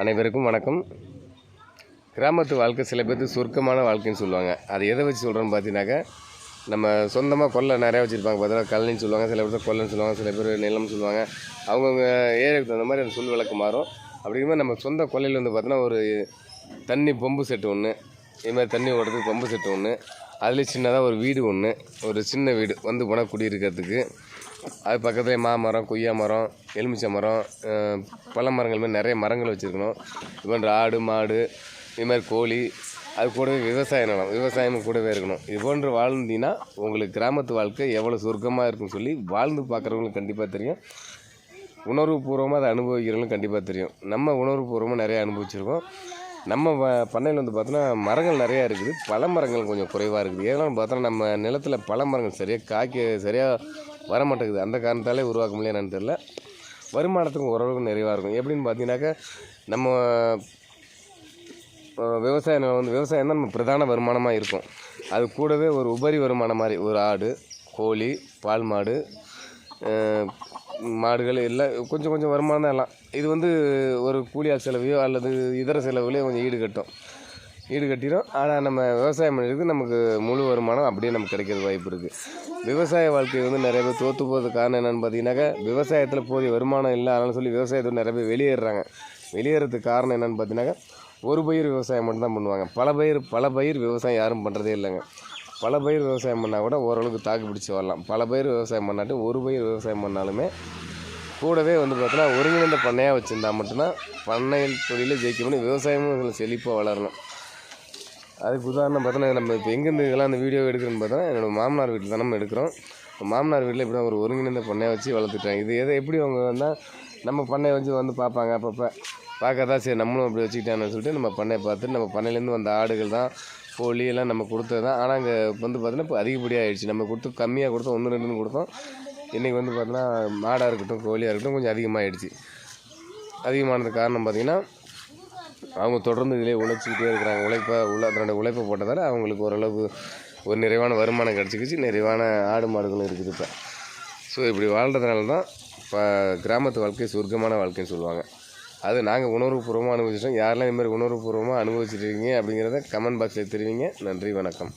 அனைவருக்கும் வணக்கம். கிராமத்து வாழ்க்கை சில பேர்த்து சுருக்கமான வாழ்க்கைன்னு சொல்லுவாங்க. அது எதை வச்சு சொல்கிறோன்னு பார்த்தீங்கன்னாக்கா நம்ம சொந்தமாக கொல்லை நிறையா வச்சுருப்பாங்க. பார்த்தீங்கன்னா கழனின்னு சொல்லுவாங்க. சில பேர் கொல்லைன்னு சொல்லுவாங்க. சில பேர் நிலம்னு சொல்லுவாங்க. அவங்கவுங்க ஏரியாவுக்கு தகுந்த மாதிரி அந்த சொல் விளக்கு மாறும். அப்படிங்கும்போது நம்ம சொந்த கொல்லையில் வந்து பார்த்தோன்னா ஒரு தண்ணி பொம்பு செட்டு ஒன்று இது மாதிரி தண்ணி ஓடுறதுக்கு பம்பு செட்டு ஒன்று அதுலேயே சின்னதாக ஒரு வீடு ஒன்று ஒரு சின்ன வீடு. வந்து போனால் குடியிருக்கிறதுக்கு அது பக்கத்துலேயே மாமரம் கொய்யா மரம் எலுமிச்சை மரம் பழமரங்கள் மரங்கள் மாதிரி நிறைய மரங்கள் வச்சுருக்கணும். இது போன்ற ஆடு மாடு இது மாதிரி கோழி. அது கூடவே விவசாய நிலம். விவசாயமும் கூடவே இருக்கணும். இது போன்று வாழ்ந்தீங்கன்னா உங்களுக்கு கிராமத்து வாழ்க்கை எவ்வளோ சுருக்கமாக இருக்குன்னு சொல்லி வாழ்ந்து பார்க்குறவங்களுக்கு கண்டிப்பாக தெரியும். உணர்வுபூர்வமாக அதை அனுபவிக்கிறவங்களும் கண்டிப்பாக தெரியும். நம்ம உணர்வுபூர்வமாக நிறைய அனுபவிச்சிருக்கோம். நம்ம வ- பண்ணையில் வந்து பார்த்தோன்னா மரங்கள் நிறையா இருக்குது. பல மரங்கள் கொஞ்சம் குறைவாக இருக்குது. ஏன்னா பார்த்தோன்னா நம்ம நிலத்தில் பல மரங்கள் சரியாக காய்க்க சரியாக வர மாட்டேங்குது அந்த காரணத்தாலே உருவாக்க முடியல தெரில வருமானத்துக்கு வருமானத்துக்கும் ஓரளவுக்கு நிறைவாக இருக்கும். எப்படின்னு பார்த்தீங்கன்னாக்கா நம்ம விவசாய நிலம் வந்து விவசாயம் தான் நம்ம பிரதான வருமானமாக இருக்கும். அது கூடவே ஒரு உபரி வருமானம் மாதிரி ஒரு ஆடு கோழி பால் மாடு மாடுகள் எல்லாம் கொஞ்சம் கொஞ்சம் வருமானம் தான் எல்லாம். இது வந்து ஒரு கூலியார் செலவையோ அல்லது இதர செலவுலையோ கொஞ்சம் ஈடு கட்டும் ஈடு கட்டிடும் ஆனால் நம்ம விவசாயம் பண்ணுறதுக்கு நமக்கு முழு வருமானம் அப்படியே நமக்கு கிடைக்கிறது வாய்ப்பு இருக்குது விவசாய வாழ்க்கை வந்து நிறைய பேர் தோற்று போகிறதுக்கு காரணம் என்னென்னு பார்த்தீங்கன்னாக்கா விவசாயத்தில் போதிய வருமானம் இல்லை. அதனால சொல்லி விவசாயத்தை நிறைய பேர் வெளியேறுறாங்க. வெளியேறதுக்கு காரணம் என்னென்னு பார்த்தீங்கன்னாக்கா ஒரு பயிர் விவசாயம் மட்டும்தான் பண்ணுவாங்க. பல பயிர் பல பயிர் விவசாயம் யாரும் பண்ணுறதே இல்லைங்க. பல பயிர் விவசாயம் பண்ணால் கூட ஓரளவுக்கு தாக்கு பிடிச்சி வரலாம். பல பயிர் விவசாயம் பண்ணாட்டி ஒரு பயிர் விவசாயம் பண்ணாலுமே கூடவே வந்து பார்த்தோன்னா ஒருங்கிணைந்த பண்ணையாக வச்சுருந்தா மட்டும்தான் பண்ணை தொழிலில் ஜெயிக்க முடியும். விவசாயமும் இதில் செழிப்பாக வளரணும். அதுக்கு உதாரணம் பார்த்தோன்னா நம்ம இப்போ எங்கேருந்து இதெல்லாம் அந்த வீடியோ எடுக்கிறோன்னு பார்த்தோன்னா என்னோடய மாமனார் வீட்டில் தான் நம்ம எடுக்கிறோம். மாமனார் வீட்டில் இப்படி தான் ஒரு ஒருங்கிணைந்த பண்ணையை வச்சு வளர்த்துட்டாங்க. இது எதை எப்படி அவங்க வந்தால் நம்ம பண்ணையை வச்சு வந்து பார்ப்பாங்க அப்பப்போ. பார்க்கறதா சரி நம்மளும் அப்படி வச்சுக்கிட்டாங்கன்னு சொல்லிட்டு நம்ம பண்ணையை பார்த்துட்டு நம்ம பண்ணையிலேருந்து வந்த ஆடுகள் தான் கோழி எல்லாம் நம்ம கொடுத்தது தான். ஆனால் அங்கே வந்து பார்த்தோன்னா இப்போ அதிகப்படியாக ஆயிடுச்சு நம்ம கொடுத்து கம்மியாக கொடுத்தோம் ஒன்று ரெண்டுன்னு கொடுத்தோம். இன்றைக்கி வந்து பார்த்தோன்னா மாடாக இருக்கட்டும் கோழியாக இருக்கட்டும் கொஞ்சம் அதிகமாகிடுச்சு அதிகமானது காரணம் பார்த்திங்கன்னா அவங்க தொடர்ந்து இதிலே உழைச்சிக்கிட்டே இருக்கிறாங்க. உழைப்பை உள்ள அதனோட உழைப்பை போட்டதால் அவங்களுக்கு ஓரளவு ஒரு நிறைவான வருமானம் கிடச்சிக்கிச்சு. நிறைவான ஆடு மாடுகளும் இருக்குது இப்போ. ஸோ இப்படி வாழ்கிறதுனால தான் இப்போ கிராமத்து வாழ்க்கை சுருக்கமான வாழ்க்கைன்னு சொல்லுவாங்க. அது நாங்கள் உணர்வுபூர்வமாக அனுபவிச்சிட்டோம். யாரெல்லாம் இதுமாதிரி உணர்வுபூர்வமாக அனுபவிச்சிருக்கீங்க அப்படிங்கிறத கமெண்ட் பாக்ஸில் தெரிவிங்க. நன்றி வணக்கம்.